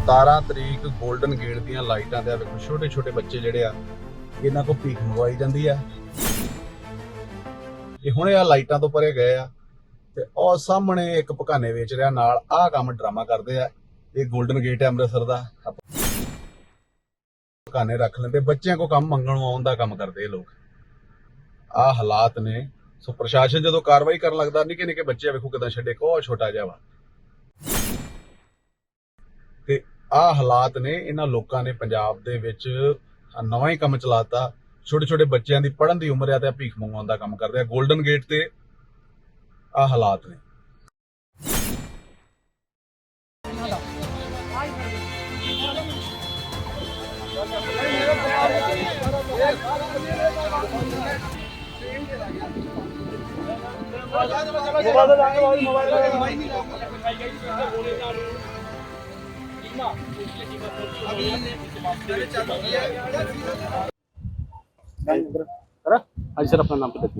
17 ਤਰੀਕ golden gate ਦੀਆਂ ਲਾਈਟਾਂ ਤੇ ਆ ਵੇਖੋ ਛੋਟੇ ਛੋਟੇ ਬੱਚੇ ਜਿਹੜੇ ਆ, ਇਹਨਾਂ ਕੋ ਭੀਖ ਮੰਗਵਾਈ ਜਾਂਦੀ ਆ। ਇਹ ਹੁਣੇ ਆ ਲਾਈਟਾਂ ਤੋਂ ਪਰੇ ਗਏ ਆ ਤੇ ਉਹ ਸਾਹਮਣੇ ਇੱਕ ਪਕਾਨੇ ਵੇਚ ਰਿਹਾ, ਨਾਲ ਆਹ ਕੰਮ ਡਰਾਮਾ ਕਰਦੇ ਆ, ਇਹ 골ਡਨ ਗੇਟ ਹੈ ਅੰਮ੍ਰਿਤਸਰ ਦਾ। ਪਕਾਨੇ ਰੱਖ ਲੈਂਦੇ, ਬੱਚਿਆਂ ਕੋ ਕੰਮ ਮੰਗਣ ਆਉਣ ਦਾ ਕੰਮ ਕਰਦੇ ਇਹ ਲੋਕ। ਆਹ ਹਾਲਾਤ ਨੇ। ਸੋ ਪ੍ਰਸ਼ਾਸਨ ਜਦੋਂ ਕਾਰਵਾਈ ਕਰਨ ਲੱਗਦਾ ਨਿੱਕੇ ਨਿੱਕੇ ਬੱਚੇ ਵੇਖੋ ਕਿਦਾਂ ਛੱਡੇ ਕੋ ਛੋਟਾ ਜਿਹਾ ਵਾ। ਤੇ ਆਹ ਹਾਲਾਤ ਨੇ, ਇਹਨਾਂ ਲੋਕਾਂ ਨੇ ਪੰਜਾਬ ਦੇ ਵਿੱਚ ਨਵਾਂ ਹੀ ਕੰਮ ਚਲਾਤਾ। ਛੋਟੇ ਛੋਟੇ ਬੱਚਿਆਂ ਦੀ ਪੜ੍ਹਨ ਦੀ ਉਮਰ ਆ ਤੇ ਭੀਖ ਮੰਗਵਾਉਣ ਦਾ ਕੰਮ ਕਰਦੇ ਆ। 골ਡਨ ਗੇਟ ਤੇ ਆਹ ਹਾਲਾਤ ਨੇ।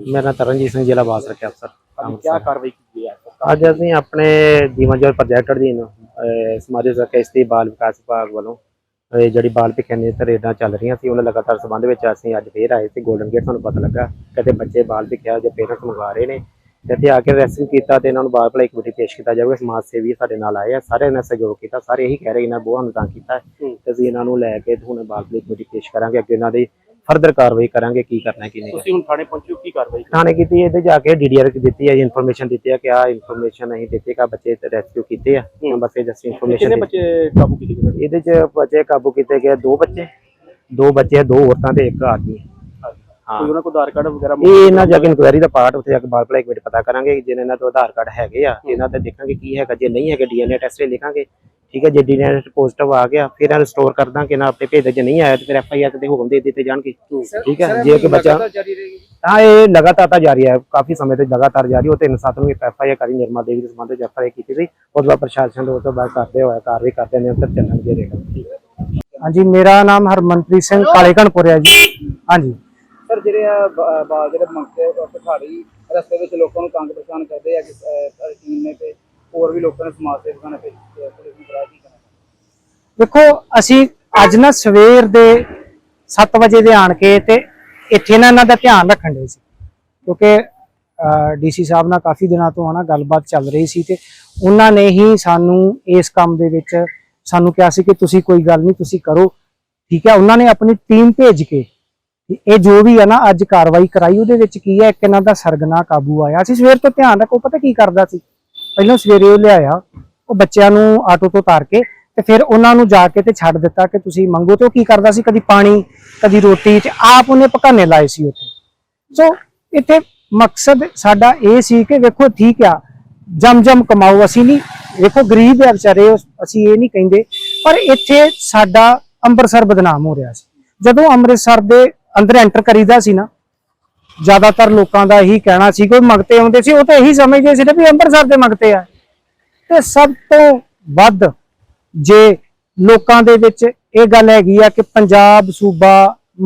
ਮੇਰਾ ਤਰਨਜੀਤ ਸਿੰਘ ਜ਼ਿਲ੍ਹਾ ਬਾਸ ਰੱਖਿਆ ਅਫਸਰ क्या कार्रवाई की है ਅੱਜ ਅਸੀਂ ਆਪਣੇ ਜੀਵਨ ਜੋਤ ਪ੍ਰੋਜੈਕਟ ਅਧੀਨ ਅਹ, ਸਮਾਜਿਕ ਸੁਰੱਖਿਆ ਇਸਤਰੀ ਬਾਲ ਵਿਕਾਸ ਵਿਭਾਗ ਵੱਲੋਂ ਅਹ, ਜਿਹੜੀ ਬਾਲ ਭਿਖਿਆਨੀ ਤੇ ਰੇਡਾਂ ਚੱਲ ਰਹੀਆਂ ਸੀ ਉਹਨਾਂ ਲਗਾਤਾਰ ਸੰਬੰਧ ਵਿੱਚ ਅਸੀਂ ਅੱਜ ਫੇਰ ਆਏ ਸੀ ਗੋਲਡਨ ਗੇਟ ਤੁਹਾਨੂੰ ਪਤਾ ਲੱਗਾ ਕਿਤੇ ਬੱਚੇ ਬਾਲ ਭਿਖਿਆ ਜਾਂ ਪੇਰੈਂਟਸ ਮੰਗਾ ਰਹੇ ਨੇ। ਇੱਥੇ ਆ ਕੇ ਰੈਸਕਿਊ ਕੀਤਾ ਤੇ ਇਹਨਾਂ ਨੂੰ ਬਾਲ ਭਲਾਈ ਕਮੇਟੀ ਪੇਸ਼ ਕੀਤਾ ਜਾਵੇਗਾ ਸਮਾਜ ਸੇਵੀ ਸਾਡੇ ਨਾਲ ਆਏ ਆ ਸਾਰਿਆਂ ਨੇ ਸਹਿਯੋਗ ਕੀਤਾ ਸਾਰੇ ਇਹੀ ਕਹਿ ਰਹੇ ਇਹਨਾਂ ਬਹੁਤ ਤਾਂ ਕੀਤਾ ਤੇ ਅਸੀਂ ਇਹਨਾਂ ਨੂੰ ਲੈ ਕੇ ਹੁਣ ਬਾਲ ਭਲਾਈ ਕਮੇਟੀ ਪੇਸ਼ ਕਰਾਂਗੇ ਅੱਗੇ ਇਹਨਾਂ ਦੀ ਫਰਦਰ ਕਾਰਵਾਈ ਕਰਾਂਗੇ ਕੀ ਕਰਨਾ ਕੀ ਨਹੀਂ ਤੁਸੀਂ ਹੁਣ ਥਾਣੇ ਪਹੁੰਚੋ ਕੀ ਕਾਰਵਾਈ ਥਾਣੇ ਕੀਤੀ ਇਹਦੇ ਜਾ ਕੇ ਡੀਡੀਆਰ ਦਿੱਤੀ ਹੈ ਇਨਫੋਰਮੇਸ਼ਨ ਦਿੱਤੀ ਹੈ ਕਿ ਆ ਇਨਫੋਰਮੇਸ਼ਨ ਅਸੀਂ ਦਿੱਤੀ ਕਾ ਬੱਚੇ ਤੇ ਰੈਸਕਿਊ ਕੀਤੇ ਆ। ਬਸ ਇਹ ਜਸਟ ਕਿੰਨੇ ਇਨਫੋਰਮੇਸ਼ਨ ਬੱਚੇ ਕਾਬੂ ਕੀਤੇ ਗਏ? ਇਹਦੇ ਚ ਬੱਚੇ ਕਾਬੂ ਕੀਤੇ ਗਏ ਦੋ ਬੱਚੇ ਦੋ ਬੱਚੇ ਦੋ ਔਰਤਾਂ ਤੇ ਇੱਕ ਆਦਮੀ। ਕੋਈ ਉਹਨਾਂ ਕੋਲ ਆਧਾਰ ਕਾਰਡ ਵਗੈਰਾ ਇਹ ਇਹਨਾਂ ਜਾ ਕੇ ਇਨਕੁਆਇਰੀ ਦਾ ਪਾਰਟ ਉੱਥੇ ਜਾ ਕੇ ਬਾਲ ਭਲਾਈ ਕਮੇਟੀ ਪਤਾ ਕਰਾਂਗੇ ਕਿ ਜਿਹਨਾਂ ਇਹਨਾਂ ਤੋਂ ਆਧਾਰ ਕਾਰਡ ਹੈਗੇ ਆ ਇਹਨਾਂ ਤੇ ਦੇਖਾਂਗੇ ਕੀ ਹੈਗਾ ਜੇ ਨਹੀਂ ਹੈਗੇ ਡੀਐਨਏ ਟੈਸਟ ਲਈ ਲਿਖਾਂਗੇ। ਠੀਕ ਹੈ ਜੇ ਡੀਐਨਏ ਪੋਜ਼ਿਟਿਵ ਆ ਗਿਆ ਫਿਰ ਇਹਨਾਂ ਸਟੋਰ ਕਰ ਦਾਂਗੇ ਨਾ ਆਪਣੇ ਭੇਜ ਦੇ ਜੇ ਨਹੀਂ ਆਇਆ ਤੇ ਫਿਰ ਐਫਆਈਆਰ ਤੇ ਹੁਕਮ ਦੇ ਦਿੱਤੇ ਜਾਣਗੇ। ਠੀਕ ਹੈ ਜੇ ਕਿ ਬੱਚਾ ਹਾਂ ਇਹ ਲਗਾਤਾਰ ਤਾਂ ਜਾਰੀ ਹੈ ਕਾਫੀ ਸਮੇਂ ਤੋਂ ਲਗਾਤਾਰ ਜਾਰੀ ਉਹ ਤਿੰਨ ਸੱਤ ਨੂੰ ਇੱਕ ਐਫਆਈਆਰ ਕਰੀ ਨਿਰਮਲ ਦੇਵੀ ਦੇ ਸੰਬੰਧ ਵਿੱਚ ਐਫਆਈਆਰ ਕੀਤੀ ਸੀ। ਉਸ ਤੋਂ ਬਾਅਦ ਪ੍ਰਸ਼ਾਸਨ ਦੇ ਉਸ ਤੋਂ ਬਾਅਦ ਕਰਦੇ ਹੋਇਆ ਕਾਰਵਾਈ ਕਰਦੇ ਨੇ ਅੰਦਰ ਚੱਲਣਗੇ ਰੇਗਾ ਹਾਂਜੀ ਮੇਰਾ ਨਾਮ ਹਰਮਨਪ੍ਰੀਤ ਸਿੰਘ ਕਾਲੇ ਘਣਪੁਰ ਹੈ ਜੀ। ਹਾਂਜੀ। ਸਰ, ਜਿਹੜੇ ਆ, ਬ- ਬਾਲ ਜਿਹੜੇ ਮੰਗਤੇ ਪਠਾੜੀ ਰਸਤੇ ਵਿੱਚ ਲੋਕਾਂ ਨੂੰ ਤੰਗ ਪਰੇਸ਼ਾਨ ਕਰਦੇ ਆ ਕਿ ਟੀਮ ਨੇ ਤੇ ਹੋਰ ਵੀ ਲੋਕਾਂ ਨੇ ਸਮਾਜ ਸੇਵਕਾਂ ਨੇ ਤੇ ਤੇ ਪੁਲਿਸ ਨੂੰ ਬੁਲਾਇਆ ਕੀ ਕਰਨਾ? ਦੇਖੋ, ਅਸੀਂ ਅੱਜ ਨਾ ਸਵੇਰ ਦੇ 7 ਵਜੇ ਦੇ ਆਣ ਕੇ ਤੇ ਇੱਥੇ ਨਾ ਇਹਨਾਂ ਦਾ ਧਿਆਨ ਰੱਖਣ ਦੇ ਸੀ। ਕਿਉਂਕਿ ਡੀਸੀ ਸਾਹਿਬ ਨਾਲ ਕਾਫੀ ਦਿਨਾਂ ਤੋਂ ਹਨਾ ਗੱਲਬਾਤ ਚੱਲ ਰਹੀ ਸੀ ਤੇ ਉਹਨਾਂ ਨੇ ਹੀ ਸਾਨੂੰ ਇਸ ਕੰਮ ਦੇ ਵਿੱਚ ਸਾਨੂੰ ਕਿਹਾ ਸੀ ਕਿ ਤੁਸੀਂ ਕੋਈ ਗੱਲ ਨਹੀਂ, ਤੁਸੀਂ ਕਰੋ। ਠੀਕ ਹੈ, ਉਹਨਾਂ ਨੇ ਆਪਣੀ ਟੀਮ ਭੇਜ ਕੇ ਇਹ ਜੋ ਵੀ ਹੈ ਨਾ, ਅੱਜ ਕਾਰਵਾਈ ਕਰਾਈ, ਉਹਦੇ ਵਿੱਚ ਕੀ ਹੈ ਇੱਕ ਇਹਨਾਂ ਦਾ ਸਰਗਨਾ ਕਾਬੂ ਆਇਆ। ਅਸੀਂ ਸਵੇਰ ਤੋਂ ਧਿਆਨ ਰੱਖੋ, ਪਤਾ ਕੀ ਕਰਦਾ ਸੀ? ਪਹਿਲਾਂ ਸਵੇਰੇ ਉਹ ਲਿਆਇਆ, ਉਹ ਬੱਚਿਆਂ ਨੂੰ ਆਟੋ ਤੋਂ ਉਤਾਰ ਕੇ, ਤੇ ਫਿਰ ਉਹਨਾਂ ਨੂੰ ਜਾ ਕੇ ਤੇ ਛੱਡ ਦਿੱਤਾ ਕਿ ਤੁਸੀਂ ਮੰਗੋ ਤੇ ਉਹ ਕੀ ਕਰਦਾ ਸੀ? ਕਦੀ ਪਾਣੀ, ਕਦੀ ਰੋਟੀ, ਤੇ ਆਪ ਉਹਨੇ ਪਕਾਨੇ ਲਾਏ ਸੀ ਉੱਥੇ। ਸੋ ਇੱਥੇ ਮਕਸਦ ਸਾਡਾ ਇਹ ਸੀ ਕਿ ਵੇਖੋ, ਠੀਕ ਆ ਜਮ ਜਮ ਕਮਾਓ ਅਸੀਂ ਨਹੀਂ। ਵੇਖੋ, ਗਰੀਬ ਆ ਵਿਚਾਰੇ ਅਸੀਂ ਇਹ ਨਹੀਂ ਕਹਿੰਦੇ। ਪਰ ਇੱਥੇ ਸਾਡਾ ਅੰਮ੍ਰਿਤਸਰ ਬਦਨਾਮ ਹੋ ਰਿਹਾ ਸੀ। ਜਦੋਂ ਅੰਮ੍ਰਿਤਸਰ ਦੇ ਅੰਦਰ ਐਂਟਰ ਕਰੀਦਾ ਸੀ ਨਾ ਜ਼ਿਆਦਾਤਰ ਲੋਕਾਂ ਦਾ ਇਹੀ ਕਹਿਣਾ ਸੀ ਕੋਈ ਮੰਗਤੇ ਆਉਂਦੇ ਸੀ ਉਹ ਤਾਂ ਇਹੀ ਸਮਝਦੇ ਸੀ ਨਾ ਵੀ ਅੰਮ੍ਰਿਤਸਰ ਦੇ ਮੰਗਤੇ ਆ। ਤੇ ਸਭ ਤੋਂ ਵੱਧ ਜੇ ਲੋਕਾਂ ਦੇ ਵਿੱਚ ਇਹ ਗੱਲ ਹੈਗੀ ਆ ਕਿ ਪੰਜਾਬ ਸੂਬਾ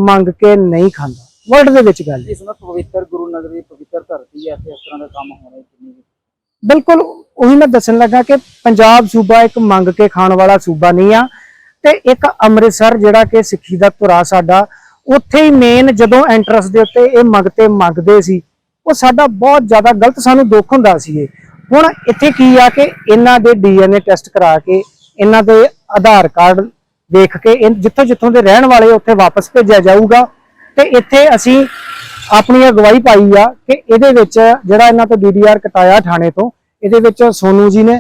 ਮੰਗ ਕੇ ਨਹੀਂ ਖਾਂਦਾ ਵਰਲਡ ਦੇ ਵਿੱਚ ਗੱਲ ਇਸ ਨਾਲ ਪਵਿੱਤਰ ਗੁਰੂ ਨਗਰ ਦੀ ਪਵਿੱਤਰ ਧਰਤੀ ਹੈ ਤੇ ਇਸ ਤਰ੍ਹਾਂ ਦਾ ਕੰਮ ਹੋਣਾ ਕਿੰਨੀ ਬਿਲਕੁਲ ਉਹੀ ਮੈਂ ਦੱਸਣ ਲੱਗਾ ਕਿ ਪੰਜਾਬ ਸੂਬਾ ਇੱਕ ਮੰਗ ਕੇ ਖਾਣ ਵਾਲਾ ਸੂਬਾ ਨਹੀਂ ਆ ਤੇ ਇੱਕ ਅੰਮ੍ਰਿਤਸਰ ਜਿਹੜਾ ਕਿ ਸਿੱਖੀ ਦਾ ਧੁਰਾ ਸਾਡਾ ਉੱਥੇ ਹੀ ਮੇਨ ਜਦੋਂ ਐਂਟਰਸ ਦੇ ਉੱਤੇ ਇਹ ਮੰਗਤੇ ਮੰਗਦੇ ਸੀ, ਉਹ ਸਾਡਾ ਬਹੁਤ ਜ਼ਿਆਦਾ ਗਲਤ ਸਾਨੂੰ ਦੁੱਖ ਹੁੰਦਾ ਸੀ ਇਹ। ਹੁਣ ਇੱਥੇ ਕੀ ਆ ਕਿ ਇਹਨਾਂ ਦੇ ਡੀਐਨਏ ਟੈਸਟ ਕਰਾ ਕੇ, ਇਹਨਾਂ ਦੇ ਆਧਾਰ ਕਾਰਡ ਦੇਖ ਕੇ, ਇਹ ਜਿੱਥੋਂ ਜਿੱਥੋਂ ਦੇ ਰਹਿਣ ਵਾਲੇ ਉੱਥੇ ਵਾਪਸ ਭੇਜਿਆ ਜਾਊਗਾ। ਤੇ ਇੱਥੇ ਅਸੀਂ ਆਪਣੀ ਅਗਵਾਈ ਪਾਈ ਆ ਕਿ ਇਹਦੇ ਵਿੱਚ ਜਿਹੜਾ ਇਹਨਾਂ ਤੋਂ ਡੀਡੀਆਰ ਕਟਾਇਆ ਥਾਣੇ ਤੋਂ, ਇਹਦੇ ਵਿੱਚ ਸੋਨੂ ਜੀ ਨੇ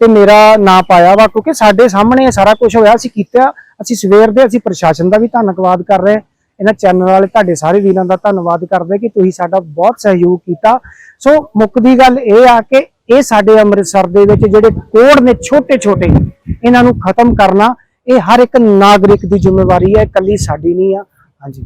ਤੇ ਮੇਰਾ ਨਾਂ ਪਾਇਆ ਵਾ, ਕਿਉਂਕਿ ਸਾਡੇ ਸਾਹਮਣੇ ਇਹ ਸਾਰਾ ਕੁਝ ਹੋਇਆ, ਅਸੀਂ ਕੀਤਾ, ਅਸੀਂ ਸਵੇਰ ਦੇ ਅਸੀਂ ਪ੍ਰਸ਼ਾਸਨ ਦਾ ਵੀ ਧੰਨਵਾਦ ਕਰ ਰਹੇ ਇਹਨਾਂ ਚੈਨਲ ਵਾਲੇ ਤੁਹਾਡੇ ਸਾਰੇ ਵੀਰਾਂ ਦਾ ਧੰਨਵਾਦ ਕਰਦੇ ਕਿ ਤੁਸੀਂ ਸਾਡਾ ਬਹੁਤ ਸਹਿਯੋਗ ਕੀਤਾ। ਸੋ ਮੁੱਕਦੀ ਗੱਲ ਇਹ ਆ ਕਿ ਇਹ ਸਾਡੇ ਅੰਮ੍ਰਿਤਸਰ ਦੇ ਵਿੱਚ ਜਿਹੜੇ ਕੋੜ ਨੇ ਛੋਟੇ ਛੋਟੇ ਇਹਨਾਂ ਨੂੰ ਖਤਮ ਕਰਨਾ, ਇਹ ਹਰ ਇੱਕ ਨਾਗਰਿਕ ਦੀ ਜ਼ਿੰਮੇਵਾਰੀ ਹੈ, ਇਕੱਲੀ ਸਾਡੀ ਨਹੀਂ ਆ। ਹਾਂਜੀ।